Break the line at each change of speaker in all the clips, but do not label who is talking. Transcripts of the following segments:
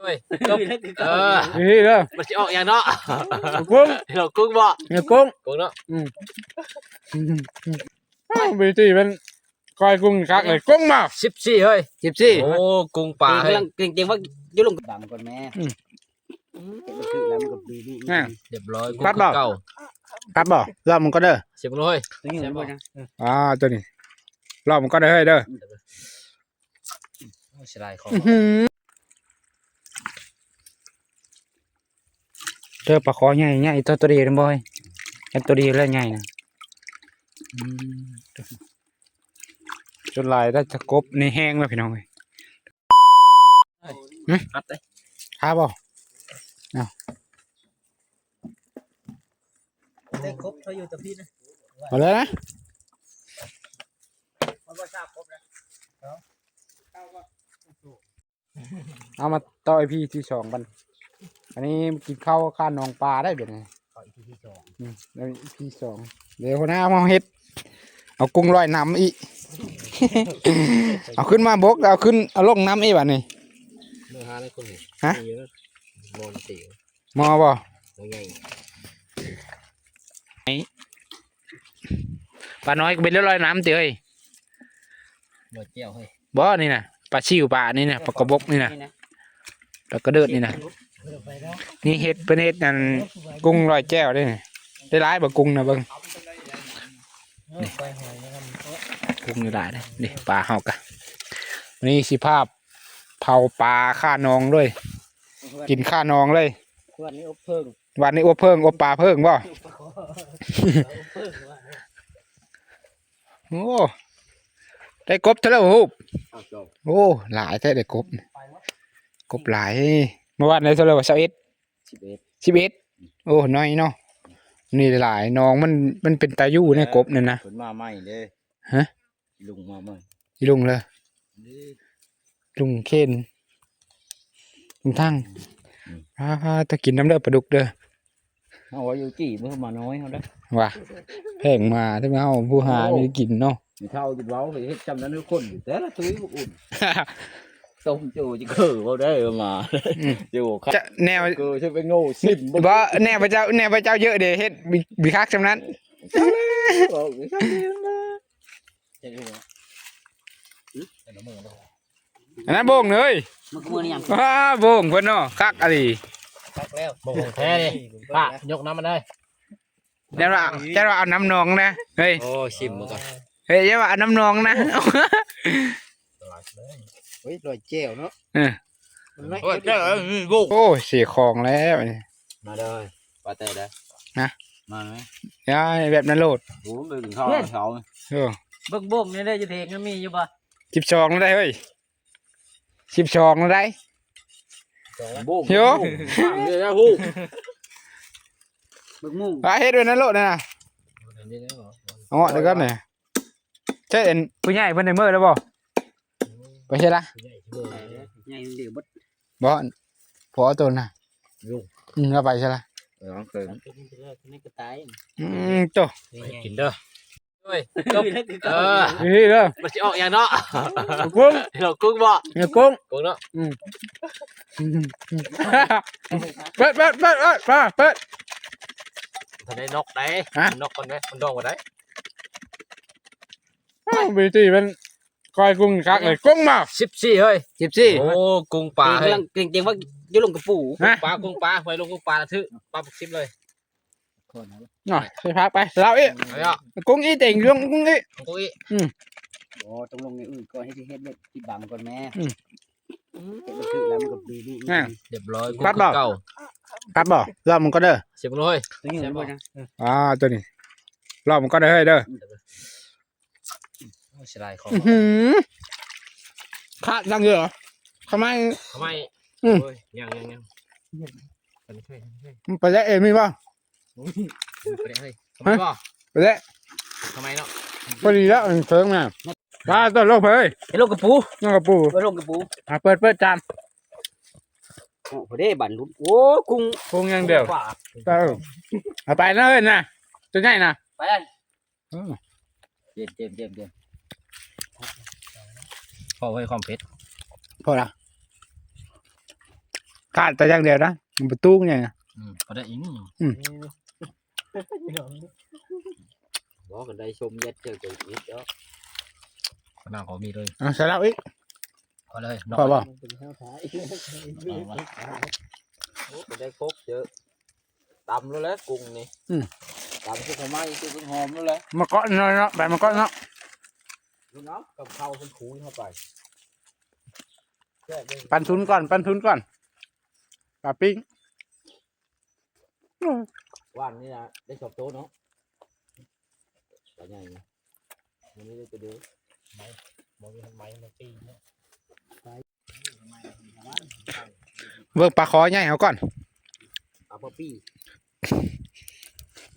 เฮ้ยจบเออ
นี่เด้อ
มันสิออกอย่างเนาะ
กุ้ง
เรากุ้งบ่
เนี่ยกุ้ง
กุ้งเนาะ
บีตีเป็นก้อยกุ้งคักเลยกุ้งมา
สิบสี่เฮ้ย
สิบสี่
โอ้กุ้งป่าเฮ้ย
เก่งเก่งว่ายุ่ลงดำก่อนแม่
อืม
เก็บมันคือแล้วมันก็ดีดี
อะ
เรียบร้อยกุ้ง
ปัดบ่
เก่า
ครับบ่รอบมันก็เด้อ
เสียบเลย
ตัวนี้มันบ่นะ
อ่าตัวนี้รอบมันก็ได้เฮ้ยเด้อ
โอ้ยเสียดายของ
อื้อหือเด้อปลาคอใหญ่ใหญ่ตัวตัวเดียวนะบอยแค่ตัวเดียวแล้วใหญ่นะอืมจนลายได้จะกบในแห้งแล้วพี่น้องเอ้ย
อัดเลย
ครับบ่
ได้ครบเขาอยู่ตะพี่นะ
มาเลยนะ
เขาบ่ทราบครบนะ
เอามาต่อไอพีที่สองกัน อันนี้กินข้าวข้านองปลาได้เดี๋ยวนี้
ขออีกทีที่สอง
อืมแล้วพีสองเดี๋ยวคนหน้ามาเฮ็ด เอากุ้งลอยน้ำอีก เอาขึ้นมาบกแล้วเอาขึ้นเอาลงน้ำอีกบัดนี้
เนื้อหาในคนนี้
ฮะ
มีเยอโมนสี
มอบ่
ตัวใหญ่
ปลาน้อยก็เป็นเรื่องลอยน้ำเตย
หมดเจียวเฮ้ย
บ่นี่นะปลาชิวปลานี่นะปลากระบกนี่นะปลากระเดิดนี่นะ
ไปแล้ว
นี่เฮ็ดเป็นเฮ็ดนั่นกุ้งลอยแก้วได้นี่ได้ร้ายบ่กุ้งนะเบิ่ง
ไปหอยนะครับ
กุ้งนี่หลายเลยนี่ปลาเฮากะวันนี้สิภาพเผาปลาข้านองด้วย กินข้านองเลย
วันนี้อบเพิ่ง
วันนี้อบเพิ่งอบปลาเพิ่งบ่
อบเพิ่งว่า
โอ้ได้กบเท่าไหร่ฮูบ
เอาจบ
โอ้หลายแท้ได้กบกบหลาย เมื่อวานได้เท่าไหร่ว่า21
สิบเอ็ด
11โอ้น้อยเนาะนี่หลายน้องมันมันเป็นตายู่ในกบนี่นะ
ผลมาใหม่เด้
ฮะ
ลุงมาใหม่
อีลุงเลยลุงเคนลุงทั้งอ่าถ้ากินน้ำเด้อปลาดุกเด้อ
เอาไว้อยู่กี่เมื่อมาน้อยเขาได้
ว่าแพงมาถ้าไม่เอาผู้หาไม่ได้กินเนาะ
มีเท่าจิตเว้าเฮ็ดจำนั้นทุกคนแต่ละตุ้ยอุ่น ต้มจูจิคือเขาได้มาอยู่ครับ
จะแนว
คือใช่ไปโง่ซิมบ่
บ่แนวพระเจ้าแนวพระเจ้าเยอะเด้เฮ็ดบิบิคักจำนั้น
บอกไม่ใช่นะ
เจ๊งเลยเป็นน้ำมือเนาะ
อันนั้นโบงเลย
มันก็มือนี่ยัง
ว้าโบงเพิ่นเนาะคักอะไร
ตักแล้ว
โมงแท้เลยป้ายกน้ำมันได้
แต่ว่าแต่ว่าเอาน้ำนองนะเฮ้ย
โอ้ชิมมือก่อน
เฮ้ยอย่าว่าเอาน้ำนองนะ
เฮ้ยลอยแก้วเนาะ
เออ
โอ้ยเจ้าบุก
โอ้ยเสียของแล้วนี่
มาเลยปาเต้ได้
ฮะ
มาไหม
ยายแบบนั้นโลด
โอ้ไม่ถึงเขาเขา
เออ
เบิ่งบ่งนี่ได้จะเทงมีอยู่ป่ะ
สิบสองแล้วได้เฮ้ยสิบสองแล้วได้
บ่ง
โย
เดี๋ยวนะฮู้เบิ่งมุ้ง
ว่าเฮ็ดด้วยนั้นโลดนะนะเอาเดี๋ยวก่อนเนี่ยใช่เอ็นผู้ใหญ่เพิ่นได้มื้อแล้วบ่ ไปใช่ละ
ใหญ่เดี๋ยวบด
บ่พอตัวน่ะ
ยุ่ง
อืมเอาไปใช่ละ
ร้องเกินนี่ก็ตาย
อืมตัว
กินเด้อเฮ้ยจบเออ
นี่เด้อ
มันสิออกอย่างเนาะ
กุ้ง
เรากุ้งบ่
เนี่ยกุ้ง
กุ้งเนาะ
เปิดเปิดเปิดเปิดเปิดเปิด
ถ้าได้นกได้
ฮะ
นกคนไหมมันดองกว่าได้
บีตีเป็น ก้อยกุ้งคักเลยกุ้งมา
สิบสี่เฮ้ย
สิบสี่
โอ้กุ้งป่าเฮ้ย
เก่งเก่งว่ายุ่ลงกระปู
ฮะ
ปลากุ้งปลาไฟลงกุ้งปลาละทึปลาปักซิบเลย
หน่อยไปพักไปเราอีก
เอาเนาะ
กุ้งอีเต่งลงกุ้งอี
กุ้งอี
โอ้ต้องลงในอื่นก่อนให้ที่เฮ็ดเด็ดที่บังก่อนแม่
อืม
เก็บมันคือแล้วมันก็ดีดี
อะ
เรียบร้อยกุ้ง
ปัดบ่
เก่า
ครับบ่รอบมันก็เด้อ
เสียบเลย
ตัวนี้มันบ่นะ
อ่าตัวนี้รอบมันก็ได้เฮ้ยเด้อ
โอ้ยเสียดายของ
อื้อหือขาดดังเยอะเหรอทำไม
ทำไม
อืม
โอ้ยยังยังยังไปเลยช่วยช่วย
มันไปแล้วเอ็มมีป่ะ
ไปเลยเฮ้ยทำไมบ่
ไปแล้ว
ทำไมเนาะ
พอดีแล้วมันเฟิงมาปลาตัวโลกเฮ้ย
ไอ้ลงกระปู
น้องกระปู
ไอ้ลงกระปู
อะเปิดเปิดจาน
โอ้พอได้บันลุ้นโอ้กุ้ง
กุ้งอย่างเดียว
ฝาก
เออเอาไปนะเฮ้ยนะตัวใหญ่นะ
ไปเลย
เออ
เจ็บเจ็บเจ็บเจ็บ
พอไว้ความเผ็ด
พอละขาดแต่อย่างเดียวนะประตูไงนะ
อืมก็ได้อีกนี่
บอกกันได้ชมยัดเจอกับอีกแล้ว
ขนาดขอมีเลย
เอาใส่แล้วอีก
พอเลย
พอบ่
เป็นข้าวท้ายโอ้ก็ได้ครบเจอตำแล้วแหละกุ้งนี่ตำที่เขาไม่คือเพิ่งหอมแล้วแหละ
มาเกาะหน่อยเนาะแบบมาเกาะเนาะ
นี่เนาะกับข้าวเป็นคูณเข้าไปแค่ได้
ปันทุนก่อนปันทุนก่อนปลาปิ้ง
วันนี้นะได้ชอบโต๊ะเนาะไปไงเนี่ยวันนี้ได้ไปดู
มองทำไมมาปีเนี่ย
เบิกปลาคอใหญ่เอาก่อน
ปลาปะปี้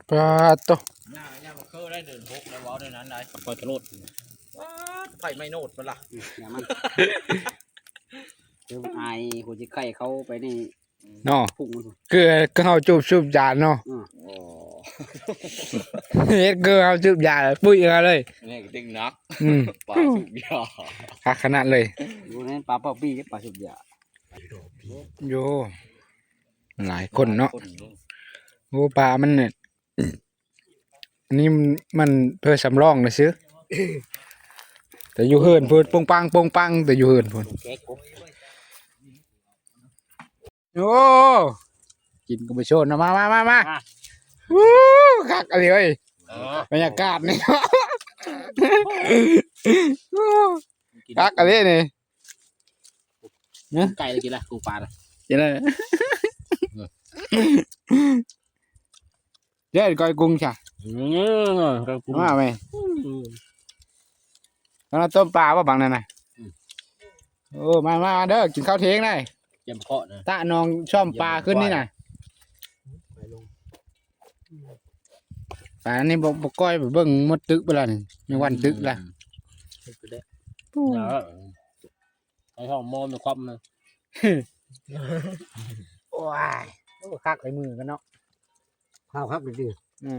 ปลาโต
ย่าย่ามาเคยได้เดินพกได้ว้าได้นั้นได้คอยทะลุ ไฟไม่โนดมันล่ะ
อย่ามันเดี๋ยวอายหัวจิไข่เขาไปใน
เนาะ
พุ่งมัน
เกลือก็เอาจูบจูบยาเนาะ
โอ้
เฮ็ดเกลือเอาจูบยาปุ้ยเอาเลย
นี่ก็ดิ้งนัก
อืม
ปลาสุกยา
คักขนาดเลย
ดูนั่นปลาปะปี้กับปลาสุกยา
โยหลายคนเนาะโอ้ปลามันเนี่ยอันนี้มันมันเพื่อสำรองเลยซื้อ แต่อยู่เฮินพูดปงปังปงปังแต่อยู่เฮินพูด
แก๊กกบ
โอ้กินก็ไปโชว์นะมามามามาวู้คักอะไรเว้ย
เออบ
รรยากาศนี่คักอะไรนี่
ไก่กินละกูปลาละ
Vậy này. Thế coi cung chả.
กับกู
Đúng không mày? Nó là tôm pà vào bằng này này. Ồ, mà mà đó, chừng khao thiến này.
เยี่ยมเคาะนะ
Tạ nòng xóm pà ขึ้นนี่ này.
ไปลง
Pà này bộ bộ coi bộ bưng một tự bữa lần. Nhưng quan tự là.
กูได้
ไอ้ห้องมอมในความนะ
Ôi. Ôi, khác cái mưa cái nó.
ข้าวครับดื้อ
Ừ.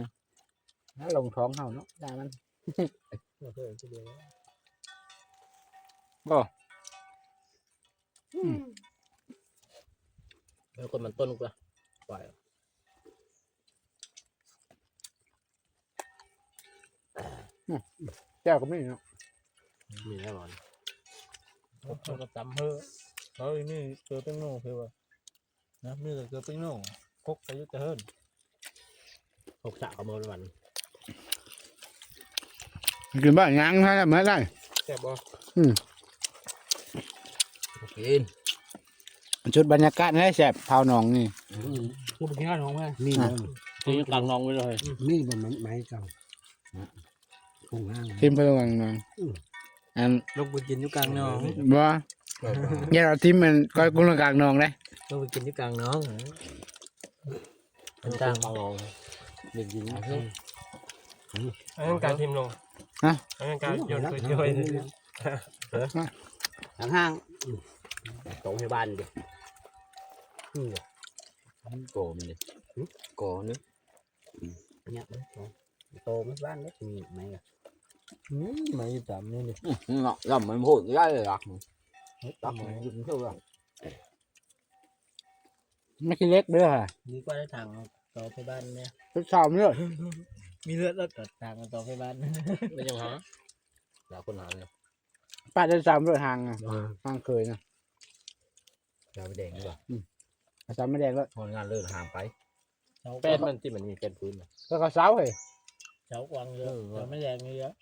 Nó lồng thoáng hào nó. Ra มัน Bò.
แล้วคนมันต้นกูปล่อย
Chào có mình nó.
มีแน่นอน
เราก็จำเฮ้อเฮ้ยนี่เกลือเป็นโน่เพื่อว่านะมีแต่เกลือเป็นโน่พกไปยุติเฮิรน
หกสาวขโมยวัน
Cái bảo nhang hay là mấy này.
แซ่บบ่
กิน
Chút bánh nhạc cạn đấy, xẹp. Thao nòng này.
กูไปกินข้าวน้องแม่
มี
อะ
ที่กลางนองไว้เลย
มีมันมันไม้เก่าคงห้าง
Thêm vào bằng nòng. Ăn
ลูกไปกินอยู่กลางน้อง
บ่อย่าเราทีมมันก้อยกุ้งกลางนองได้
ลูกไปกินอยู่กลางน้อง
กลางนองเด็กหญิง
อันนั้นการทิมลงอันนั้นการโยนไปโยน
ทางห้าง ตรงให้บ้านดิ
โกมันดิโกนึก
เนี่ยโตไม่บ้านเล็กมีไหมอะ
ไม่จำนี่นี่
เนาะย่ำมันพูดได้เลยอะ
ตักยิงเท่าไหร่
ไม่คิดเล็กเด้อค่ะ
ดีกว่าได้ทางต่อไปบ้านเนี่ย
ทดสอบเด้อ
มีเลือดแล้วก็ทางต่อไปบ้าน
ไม่ยังหาหาคนหาเลย
ป้าทดสอบเด้อทางอะทางเคยนะ
ยาไปแดงดีกว่า
ภาษาไม่แดงแล้ว
ทำงานเลิกห่างไป
เช้า
แป้นมันที่มันมีแป้นพื้น
ก็เขาเสาเฮ้ย
เช้ากวางเยอะเราไม่แรงเยอะ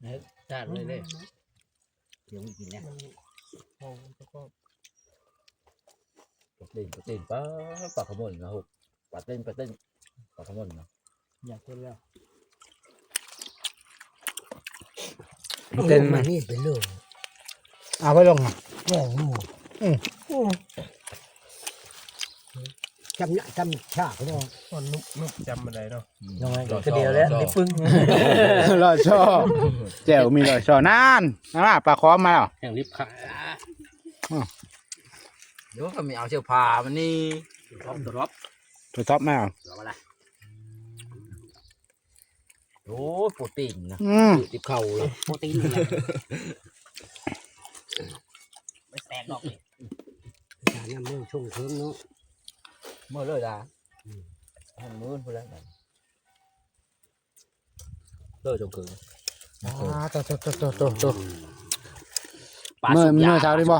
เนี่ยจานเลยเลย
เดี๋ยวกินเนี่ย
โอ้ก็
ปลาเต้นปลาเต้นปลาปลาขมนนะฮุปลาเต้นปลาเต้นปลาขมนนะ
อยากกินแล้ว
เต้น
มา
มา
นี่เป็นเรื่อง
เอาไปลงอะ
แย่ งูจำเนี่ยจำชาเขาเนาะ
คนนุบนุบจำอะไรเนาะ
ยังไง
ก็เดียวแล้วนี่ปึ้ง
รอยช่อแจ๋วมีรอยช่อนานนะปลาคอมมาแล้ว
แข่งลิฟต์ค่ะเดี๋ยวก็มีเอาเชือกผ้ามันนี่
รอบรอบ
ตัวท็อปมาแล้ว
รอบอะไร
โอ้โปรตีนนะ
อืม
ติดเข่าเลย
โปรตีนอะไรไม่แตกหรอกเลย อย่าเนี่ยมือช่วงเทิงเนาะ
เมื่อเลยดาหันมือพูดแล้วนั่นเลิกจงคืน
อ่าโตโตโตโตโตโต
ปลา
เมื่อ
สุก
เมื่
ยา
อเช้าได้บ่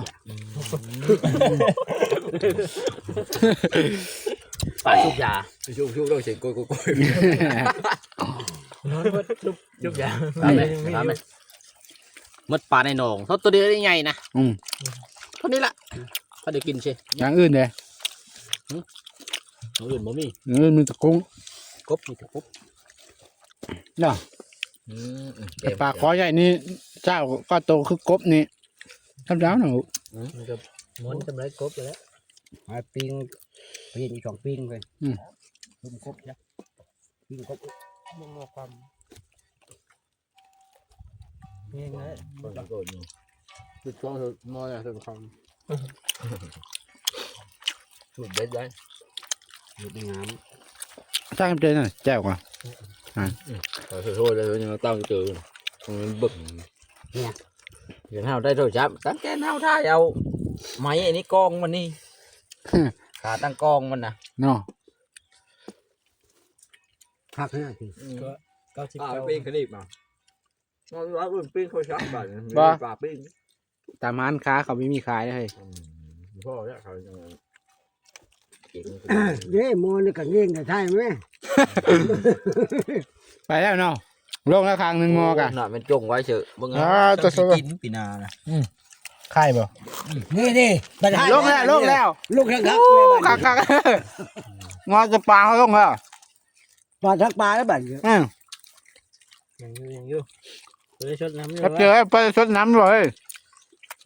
ปลาสุกยา
ชุบชุบเราเฉยโกยโกยโกย
นอนเพิ่นจุบจุบยา
ทำไหมทำไหมมดปลาในหนองเขาตัวเดียวได้ไงนะ
อืม
เท่านี้ละ เขาได้กินใช่
อย่างอื่นเด้
น้องอื่นบ่มี
อย่างอื่นมีแตะกุ้ง
กบมีแต่กบ
เนาะ
อืมอืม
แต่ปลาขอใหญ่นี่เจ้าก็โตคือกบนี่ทำแล้วหนู
มันก็ม้วนจำไรกบไปแล้ว
มาปิ้งปิ้งอีกสองปิ้งเลย
อืม
ปิ้งครบจ้ะปิ้งครบ
มันมีความนี่ไง
คนละคนอยู่
ชุดช่วงเธอมอยอะเธอค
สุดเด็ดเลย
อยู่ในน้
สร้างเจน่ะแจ้วก่อน
ขอโทษเลยยังตั้งเจอมันบึกเห็นเฮาได้โทษจับตั้งแกนเฮาท่าเอาไม้อันนี้กองมันนี่ขาตั้งกองมันนะ
เนาะำ
พักหน้าที
เก้าสิบ
อ่า
เก้า
ปิ้งขนิบมาเราเราอื่นปิ้งเขาชักบ้านปลาปิ้ง
ตามร้านค้าเขาไม่มีขายเลย
พ่อเนี่ยเขาจะเก่ง
เด้โมนี่ก็เงี้ยงได้ใช่ไหม
ไปแล้วเนาะลงแล้วครั้งหนึ่งมอกะ
น่ะมันจงไว้เฉยเบิ่ง
อ่าตัวสวย
กินปีนานะ
ไข่บ่
นี่นี่บัดให้
ลงแล้วลงแล้ว
ลูกทั้งครับ
คักคักงอจะปลาเขาลงแล้ว
ปลาทักปลาแล้วบัดนี้
อืม
ยังอยู่ยังอยู่ไปชดน้ำอยู่
ก็เจอไปสดน้ำเลย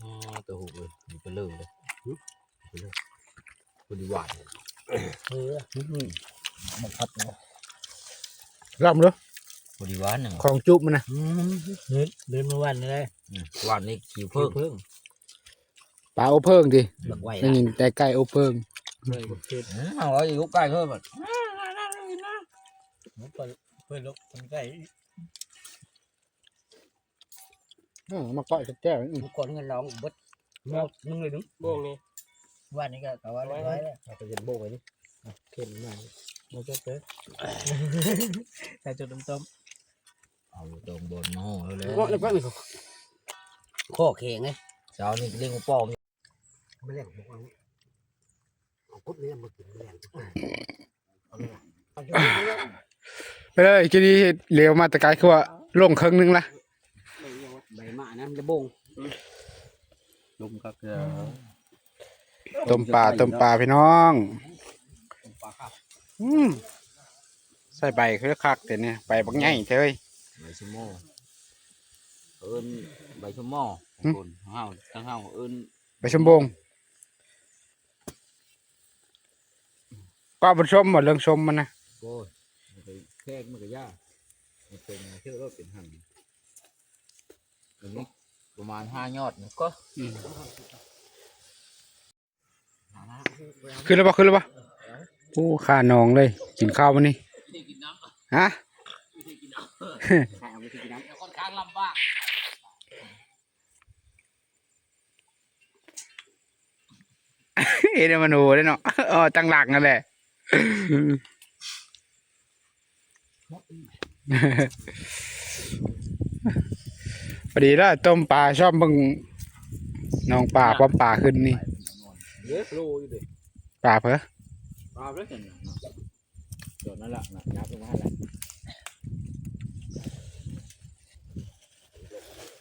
อ๋อตัวหูเลยมีเป็นเรื่องเลย คุณดีหวาน
เออ
มันพัดเนาะ
ลองดู
คุณดีหวานหนึ่ง
ของจุบมันนะ
อืมเดินเดินเมื่อวันนี่เลย
หวานนี่ขี้เพิ่ง
เพิ่ง
ปลาโอเพิ่งดิ
บักไว้
ได้ยินแต่ไก่โอเพิ่ง
เลยเพิ่ง
เอาไว้อยู่ใกล้เพิ่มมัน
เปิดเปิดลูกคนใกล้
เออมาก้อยแก้ว
ทุกคนเงินร้องเบด
มอกมึงเลยดึงโบงนี่ วันนี้ก็แต่ว่าไว้แล้ว
เราไปเห็นโบกไว้นี่
เข้มมากมันก็เจอใส่จุดต้ม
เอาตรงบนมาห่อเลย
ก็แล้วก็มีข้อแข็งไง
เช้านี่เลี้ยงป้อม
ไม่เล่นบอกว่าเอากุ๊บนี่มากินไม่เล่น
ไปเลยกินดีเหลวมาแต่ไกลคือว่าลงครึ่งหนึงละ
ใบมะนะมันจะบง
ลุมครับเอ
ต้มปลาต้มปลาพี่น้องอืมใส่ใบคือคักแต่เนี่ยใบบักใหญ่เท้ย
ใบชะโม่เอิ้นใบชะโม่
หึ
คนเฮาทั้งเฮาเอิ้น
ใบชมบงก็บนชมหมดเรื่องชมมันนะ
โอ้ยมันก็แค่มันก็ยากมันเป็นเชื่อว่าเป็นหั่นอันนี้ประมาณห้ายอดนะก็
ขึ้นแล้วปะขึ้นแล้วปะโอ้ข้านองเลย กินข้าวมันนี่ฮะ
ค่อนข้างลำบาก
เอ็นมันโหได้เนาะอ๋อตั้งหลักนั่นแหละพอดีแล้วต้มปลาชอบเบิ่งน้องปลาป้อมปลาขึ้นนี่
เยอะโลอยู่ดิ
ปลาเพ้อ
ปลาแล้วกันจดนั่นแหละนะยับลงมาให้แหละ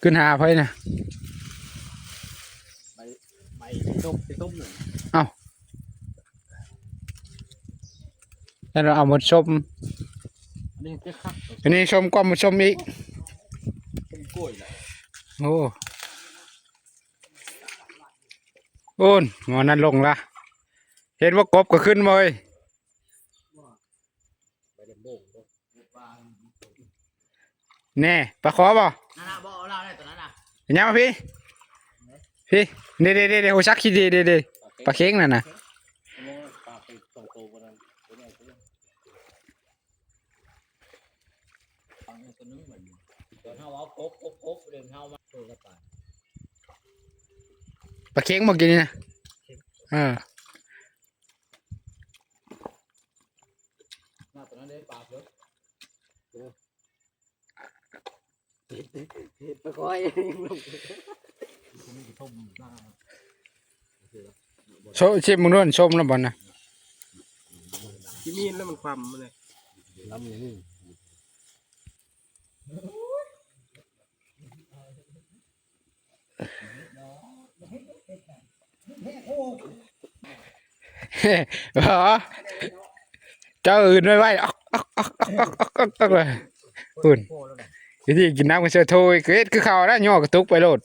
ขึ้นหาเพ้อนะ
ไปต้มไปต้มหนึ่ง
แล้วเราเอามาชม
อันนี้จะคัก
อันนี้ชมก็มาชมอีก
ต้มกล้วยแหละ
โอ้ โอ้นหมอนั้นลงละเห็นว่ากบก็ขึ้นมเลยแน่ปลาขอบ่
นั่นน่ะบ่เอาเราได้ตัวนั้นน่ะ
เห็นยังมาพี่พี่เด้เด้เด้เด้โหชักขี้เด้เด้เด้ปลาเค้งนั่นน่ะ
ตัวนึ
งเหมือนตัวเฮาเอากบกบกบเดินเฮามาตัวละปลา
ปลา เค้งบอกกินนี่นะเออ
มาตอนนั้นได้ปลาเยอะ
ไปคอย
โชชิมมึงด้วยชมแล้วบ่นะ
ที่มีนแล้วมันความมันเลย
ลำนี่
เฮ้ เหรอเจ้าอื่นไว้ไหวออกออกออกออกออกออกออกออกเลยอุ่นวิธีกินน้ำกันเสือโทยเกรดคือเขาได้ย่อกระตุกไปโลด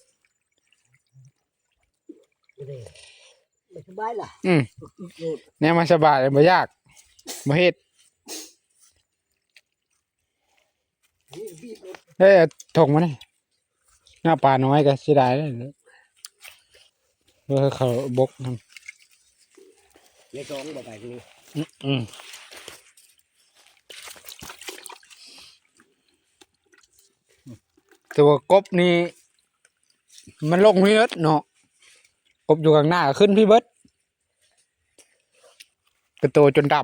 สบายล่ะ
อืมเนี่ยมันสบายบ่ยากบ่เฮ็ดเอ้ยถงมาเนี่ยหน้าปลาน้อยก็เสียดายเลย เออเขาบกนั่น
ในท้องบ่ไปนี่
อืมอืมตัวกบนี่ มันลงพี่เบิดเนาะกบอยู่ข้างหน้าขึ้นพี่เบิดกระโตจนด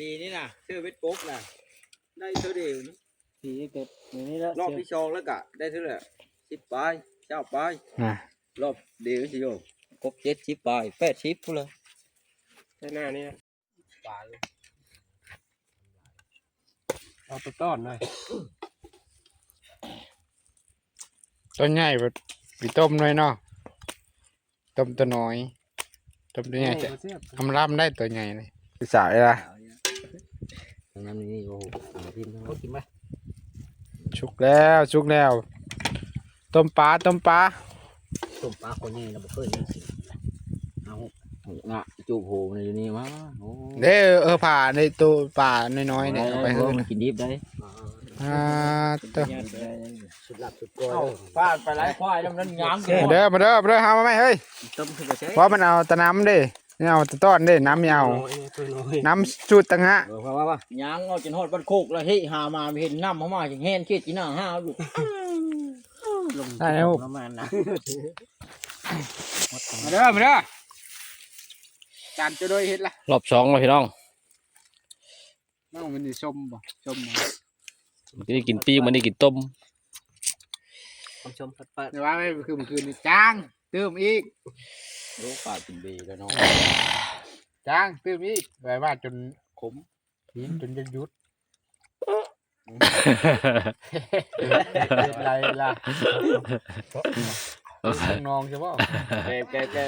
ปีนี้น่ะเชื่อเวทปุ๊บน่ะได้เท่าเดียวนะ
สีเกิดอย่างนี้แล้ว
รอบที่สองแล้วกะได้เท่าไหร่สิบปลายเจ้าปลายำ
นะ
รอบเดียวสิโยม ครบเจ็ดสิบปลายแปดสิบพูดเลย
ใช่หน้านี่
ปลายเลย
เอาไปต้อนหน่อย
ตัวใหญ่แบบปีต้มหน่อยเนาะต้มตัวน้อยต้มตัวใหญ่จะทำร่ำได้ตัวใหญ่เลยพี่สาวเลยล่ะ
ทางนั้นนี่โอ้โหเอาพิมพ์ทั้งหม
เขา
ด
กินไหม
ชุกแล้วชุกแล้วต้มปลาต้มปลา
ต้มปลาคนนี้เราบ่เคยได้กินเอา
งะจูบโหมันอยู่นี่มาโอ้
เด้อเออผ่าในตัวปลาน้อยๆเนี่ยเอาไป
เอ
เฮ้
อยมันกินดิบได้
อ่าตัว
สุดหลับสุดก้อย
เอ้าฟาดไปไล่ควายแล้วมันย้ำ
มาเด้อมาเด้อมาเด้อหามาไหมเฮ้ย
ต้มขึ้นมาใช้
เพราะมันเอาแตะน้ำเด้นี่เอาแตะต้อนเด้น้ำไม่เอา
ตัวน้อย
น้ำจุดตังฮะ
เออว่าว่าว่า
ย้างเอาจนหอดบันโคกแล้วเฮ้ยหามาเห็นน้ำเขามาจังแห้นเช็ดจีน่าห้าวอยู่
ลง
ได้แล้ว
ประมาณนะ
มาเด้อมาเด้อจานจะโดยเห็ดละ
รอบสองแล้วพี่น้อง
น้องมันนี่ชมบ่ชมบ่
มันได้กินปิ้งมันได้กินต้ม
ผมชมปัดปัด
แต่ว่าไม่คือเมื่อคืนนี่จ้างเติมอีก
รู้ปลากินบีแล้วน้อง
จ้างเติมอีกไว้ว่าจนขมทีนจนจะหยุด เป็นไรล่ะต้องนองใช่ป่ะ
แกแกแก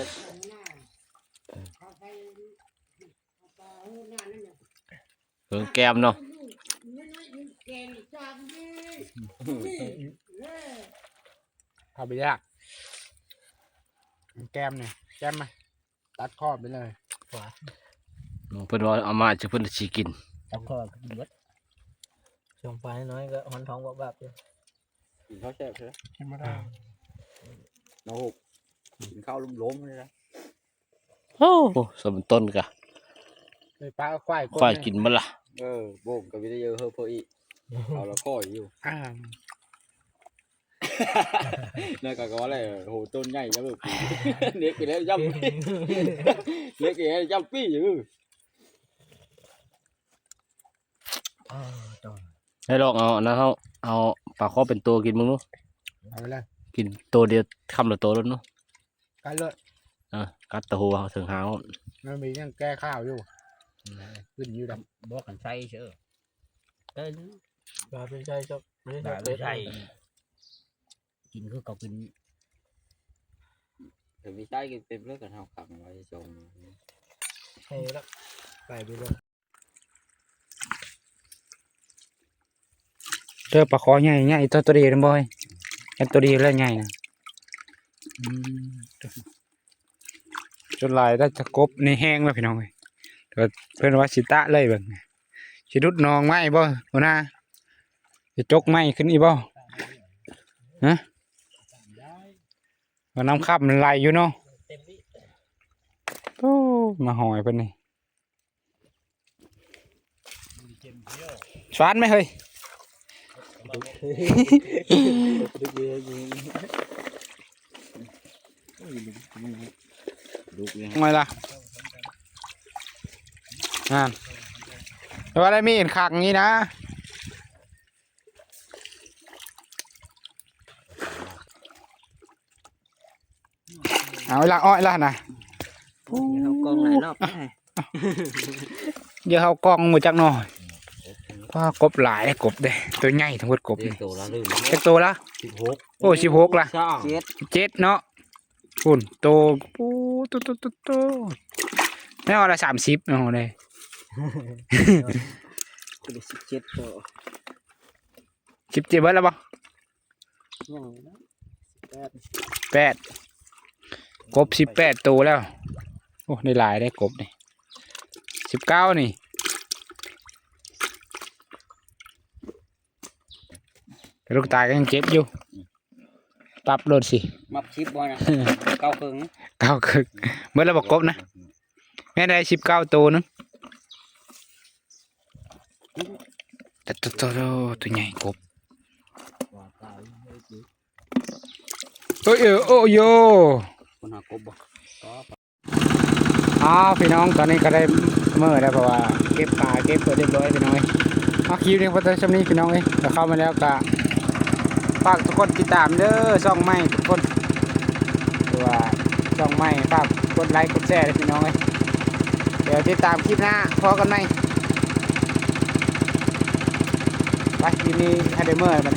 เออแก้มเนาะ
ทำไปยาก แก้มเนี่ยแก้มมาตัดคอไปเลย
เพิ่นว่าเอามาจะเพิ่นสิกิน
จับคอกินเบิด
ช่วงปลายน้อยก็หอนท้องแบบๆอยู่
กินข้าวแซ่บใช่ไหม
กินไม่ได้
น้องหกกินข้าวล้มๆเลยนะ
โอ้สมต้นกะ
เลยปลาก็ควาย
ควายกินมันล่ะ
เออโบ่งกับวิทยาเฮอเพออีเอาละข้อยอยู่
อ่า
นั่นก็ก็ว่าอะไรโหต้นใหญ่จังเลยเล็กกี่แล้วย่ำเล็กกี่แล้วย่ำปี้อยู่
ให้ลองเอาอันนะเฮาเอาปลาคอเป็นตัวกินมึงเนาะ
เอาไปเลย
กินตัวเดียวคำละตัวแล้วเนาะ
กันเลย
เออกัดตะหัวถึงหาง
มันมียังแก้ข้าวอยู่ขึ้นอยู่ด
บอกกันใช่เชื่อเอ้ย
ปลาเป็นใจชอบไม่
ได้
ได้
ไม่ใช่กินคือเขากิน
ถึงมีใต้กินเต็มเลยกันเฮาขังไว้ชม
ใช่แล้วไปไปเลยำ
เจ อปลาคอใหญ่ใหญ่ตัวตัวเดียวนะบอยแค่ตัวเดียวแล้วใหญ่นะจนลายได้จะกบในแห้งแล้วพี่น้องเอ้ยเพื่อนว่าสิตะเลยเบิ่งสิรุดนองไหมบ่หัวหน้าจะจกไหมขึ้นอีบ่ฮะว่าน้ำขับมันไหลอยู่เนาะโอ้มาหอยเพิ่นนี่สวานไหมเฮ้ย
ลูกยัง
ทำไมล่ะนั่นแต่ว่าได้มีเห็นคักงี้นะเอาละอ้อยละนะ
เขากองหลายรอบ
เดี๋ยวเขากล้องมาจักหน่อยเพราะ ว่ากบหลายกบเด้ตัวใหญ่ทั้งหมดกบ
เด็ก
นี่
โตแล้วลืม
เจ็ดตัวละ
สิบหก
โอ้สิบหกละ
ช่าง
เจ็ด
เจ็ดเนาะปุ่นโตปูโตโตโตโตไม่เอาละสามสิบเอาเลย
คือสิบเจ็ดตัว
สิบเจ็ดเบิร์ดแล้วปะ
ยังนะแปด
แปดกบสิบแปดตัวแล้ว โอ้ได้หลายได้กบนี่สิบเก้านี่ แต่ลูกตายก็ยังเจ็บอยู่ ปรับรถสิ
มับชิปบ่นะ เก้าครึ่ง
เก้าคึกเมื่อเราบอกกบนะ แม่ได้สิบเก้าตัวนึงแต่ตัวตัวตัวใหญ่กบโอ้ยเออโอ้โย
คนหากบบ่ก็
อ้าวพี่น้องตอนนี้ก็ได้เมื่อได้วเพราะว่าเก็บปลาเก็บตัวเรียบร้อยพี่น้องเอ้ยเอาคลิปนี้พอตัวช่วนี้พี่น้องเอ้ยก็เข้ามาแล้วก็ ฝากทุกคนติดตามเด้อช่องใหม่ทุกคนตัวช่องใหม่ฝากกดไลค์กดแชร์ด้วยพี่น้องเลยเดี๋ยวติดตามคลิปหน้าพอกันไหมไปที่นี้ให้ได้เมอร์มัน